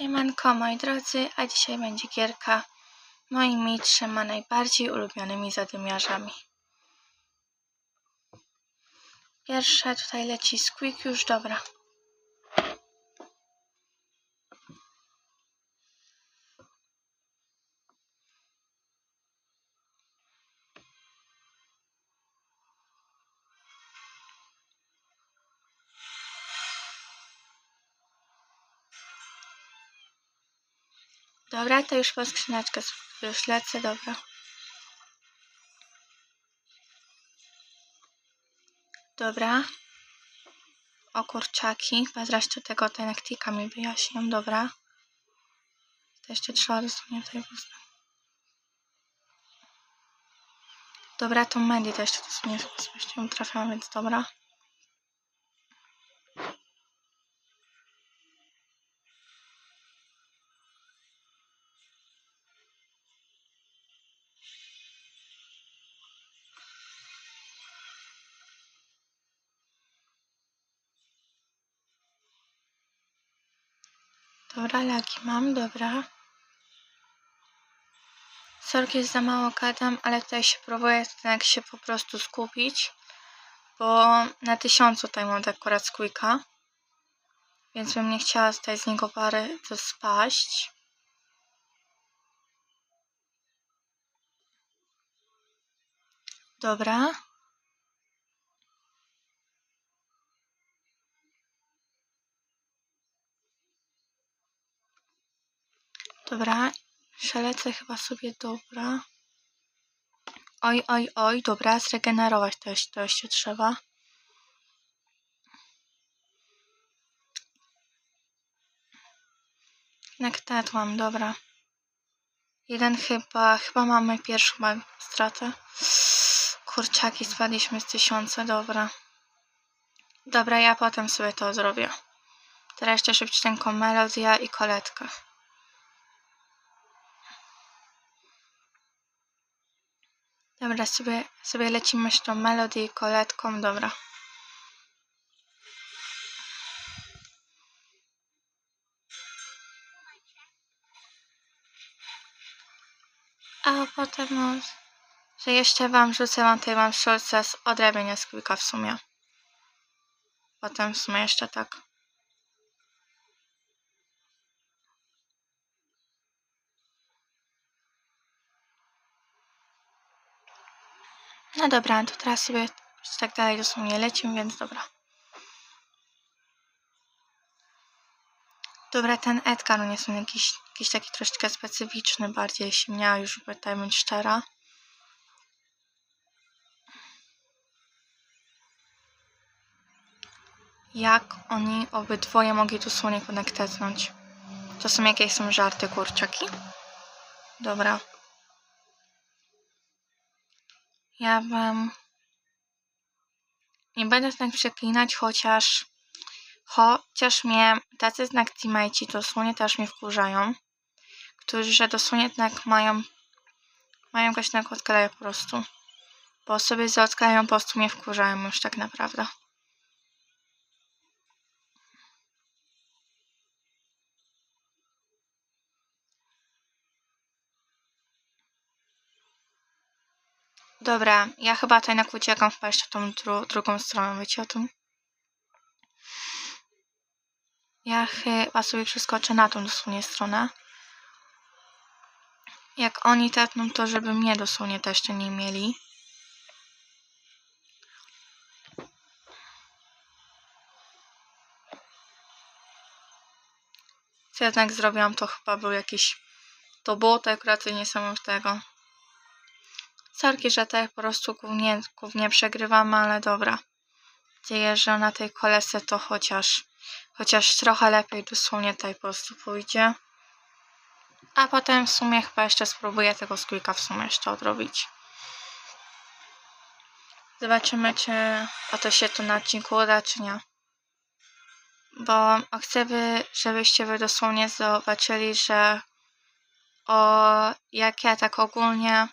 Siemanko moi drodzy, a dzisiaj będzie gierka moimi trzema najbardziej ulubionymi zadymiarzami. Pierwsze tutaj leci Squeak już, dobra. Dobra, to już po skrzyneczkę już lecę, dobra. Dobra. O kurczaki, bez reszty tego tenektika mi wyjaśnią, dobra. To jeszcze trzeba dosłownie tutaj poznać. Dobra, to Mandy to jeszcze dosłownie z myślą trafiłam, więc dobra. Dobra, lagi mam, dobra. Sorki jest za mało gadam, ale tutaj się próbuję jak się po prostu skupić, bo na tysiącu tutaj mam tak akurat squeaka, więc bym nie chciała tutaj z niego parę to spaść. Dobra. Dobra, przelecę chyba sobie, dobra. Oj, oj, oj, dobra, zregenerować to jeszcze, to jeszcze trzeba. Nektetłam, dobra. Jeden chyba, chyba mamy pierwszą stratę. Kurczaki, spadliśmy z tysiąca, dobra. Dobra, ja potem sobie to zrobię. Teraz jeszcze szybciuteńko melodia i koletka. Dobra, sobie, sobie lecimy z tą melodią i koletką, dobra. A potem, że jeszcze wam rzucę, mam tutaj mam szulce z odrabiania z w sumie. Potem w sumie jeszcze tak. No dobra, to teraz sobie tak dalej dosłownie lecimy, więc dobra. Dobra, ten Edgar on jest on jakiś, jakiś taki troszeczkę specyficzny, bardziej jeśli miała już tutaj być szczera. Jak oni obydwoje mogli dosłownie konektetnąć? To są jakieś są żarty, kurczaki? Dobra. Ja wam nie będę tak przeklinać, chociaż chociaż mnie tacy znak teammateci dosłownie też mnie wkurzają, którzy że dosłownie tak mają mają jakąś taką odkleję po prostu. Bo osoby z po prostu mnie wkurzają już tak naprawdę. Dobra, ja chyba tutaj jednak uciekam chyba jeszcze tą dru drugą stroną, wiecie o tym? Ja chyba sobie przeskoczę na tą dosłownie stronę. Jak oni tetną, to żeby mnie dosłownie też jeszcze nie mieli. Co jednak zrobiłam, to chyba był jakiś... To było to akurat coś niesamowitego. Sorki, że tak po prostu głównie, głównie przegrywamy, ale dobra. Dzieje, że na tej kolese to chociaż, chociaż trochę lepiej dosłownie tutaj po prostu pójdzie. A potem w sumie chyba jeszcze spróbuję tego squeaka w sumie jeszcze odrobić. Zobaczymy, czy o to się tu na odcinku uda, czy nie. Bo chcę, by, żebyście wy dosłownie zobaczyli, że o jak ja tak ogólnie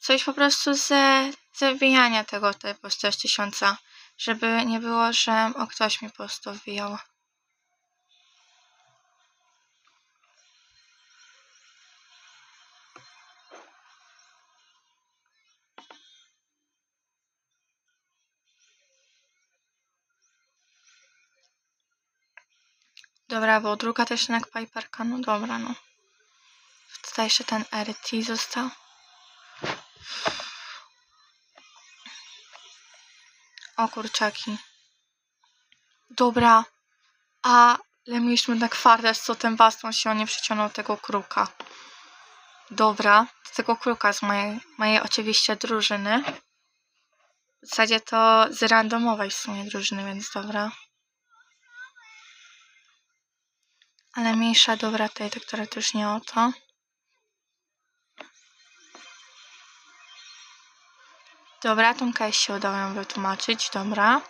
coś po prostu ze wywijania tego typu z tysiąca, żeby nie było, że o ktoś mi po prostu wyjął. Dobra, bo druga też jak Piperka, no dobra, no. Tutaj jeszcze ten RT został. O kurczaki. Dobra. Ale mieliśmy tak fardę, co ten baston się nie przyciągnął tego kruka. Dobra. Do tego kruka z mojej, mojej oczywiście drużyny. W zasadzie to z randomowej w sumie drużyny, więc dobra. Ale mniejsza, dobra, to, która już nie o to. Dobra, tą K się udało ją wytłumaczyć, dobra.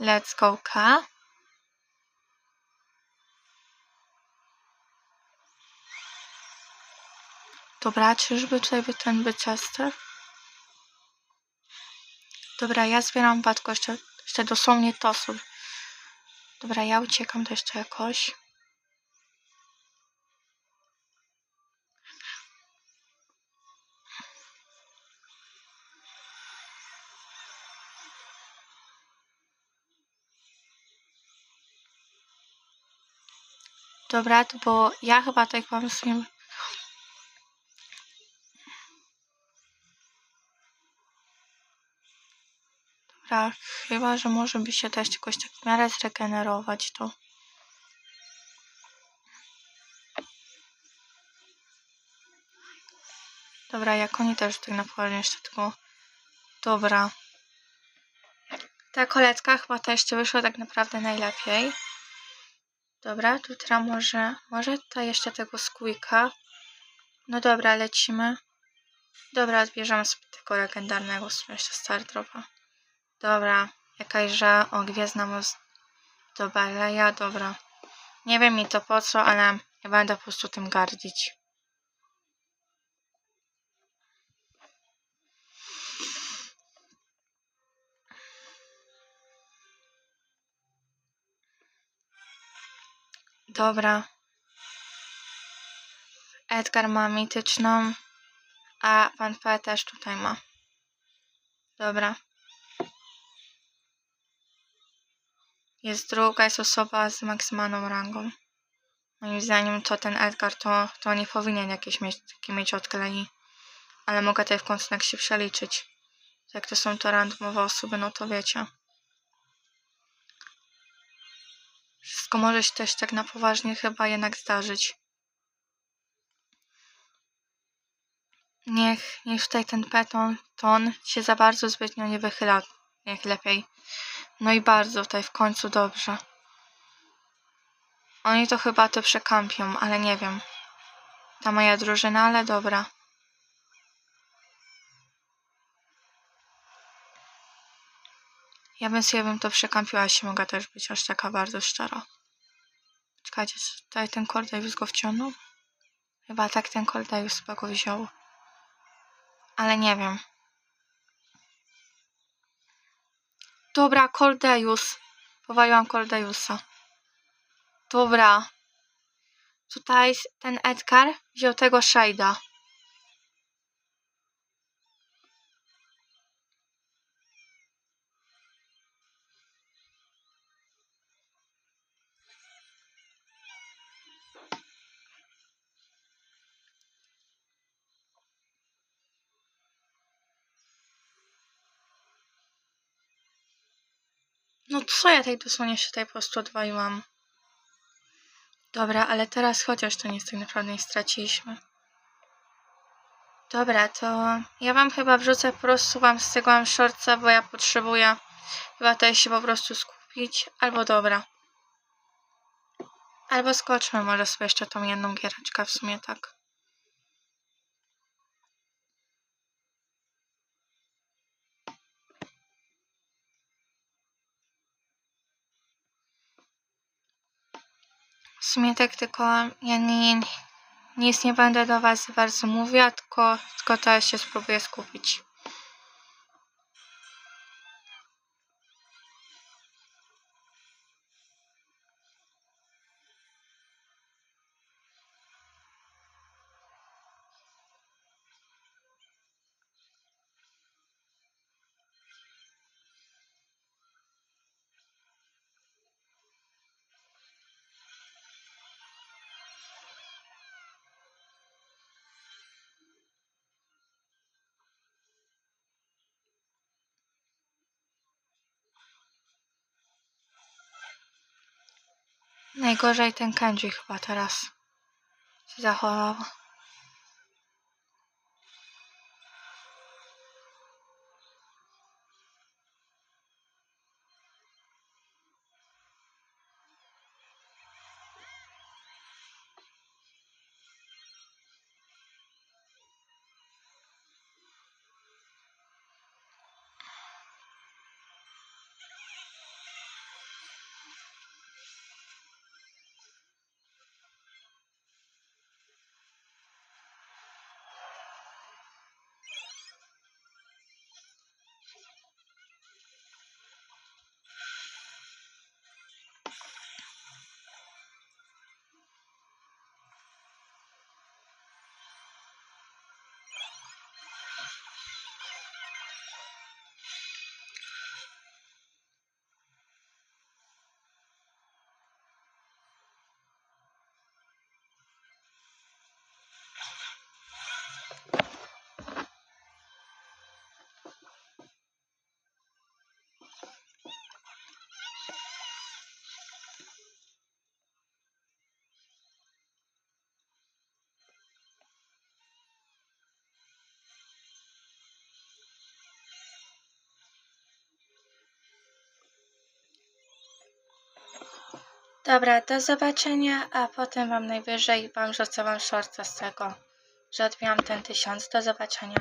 Let's go K. Dobra, czyżby tutaj by ten byczester? Dobra, ja zbieram batko, jeszcze, jeszcze dosłownie to sobie. Dobra, ja uciekam to jeszcze jakoś. Dobra, to bo ja chyba tak mam sobie... Dobra, chyba, że może by się też jakoś tak w miarę zregenerować to. Dobra, jak oni też tak naprawdę jeszcze tylko... Dobra. Ta kolecka chyba jeszcze wyszła tak naprawdę najlepiej. Dobra, tu teraz może, może tutaj jeszcze tego squeaka. No dobra, lecimy. Dobra, odbierzemy sobie tego legendarnego, jeszcze Star Dropa. Dobra, jakaś o Gwiezdna Most do Baleja, dobra. Nie wiem mi to po co, ale ja będę po prostu tym gardzić. Dobra. Edgar ma mityczną, a pan P też tutaj ma. Dobra. Jest druga, jest osoba z maksymalną rangą. Moim zdaniem to ten Edgar to, to nie powinien jakieś mieć, takie mieć odklei. Ale mogę tutaj w się przeliczyć. Jak to są to randomowe osoby, no to wiecie. Wszystko może się też tak na poważnie chyba jednak zdarzyć. Niech, niech tutaj ten peton ton się za bardzo zbytnio nie wychyla. Niech lepiej. No i bardzo tutaj w końcu dobrze. Oni to chyba to przekampią, ale nie wiem. Ta moja drużyna, ale dobra. Ja bym sobie bym to przekampiła, jeśli mogę też być aż taka bardzo szczera. Czekajcie, tutaj ten Cordavis go wciągnął? Chyba tak ten Cordavis chyba go wziął. Ale nie wiem. Dobra, Cordeus. Powaliłam Cordeusa. Dobra. Tutaj ten Edgar wziął tego Shade'a. No co ja tej dosłownie się tutaj po prostu odwaliłam. Dobra, ale teraz chociaż to nic tak naprawdę nie straciliśmy. Dobra, to ja wam chyba wrzucę po prostu wam z tego mam shortca, bo ja potrzebuję chyba tutaj się po prostu skupić. Albo dobra. Albo skoczmy może sobie jeszcze tą jedną giereczkę w sumie tak. Tak tylko ja nie, nic nie będę do Was bardzo mówiła, tylko, tylko teraz się spróbuję skupić. Najgorzej ten Kenji chyba teraz się zachował. Dobra, do zobaczenia, a potem wam najwyżej wam rzucę wam shorta z tego, że odbijam ten tysiąc. Do zobaczenia.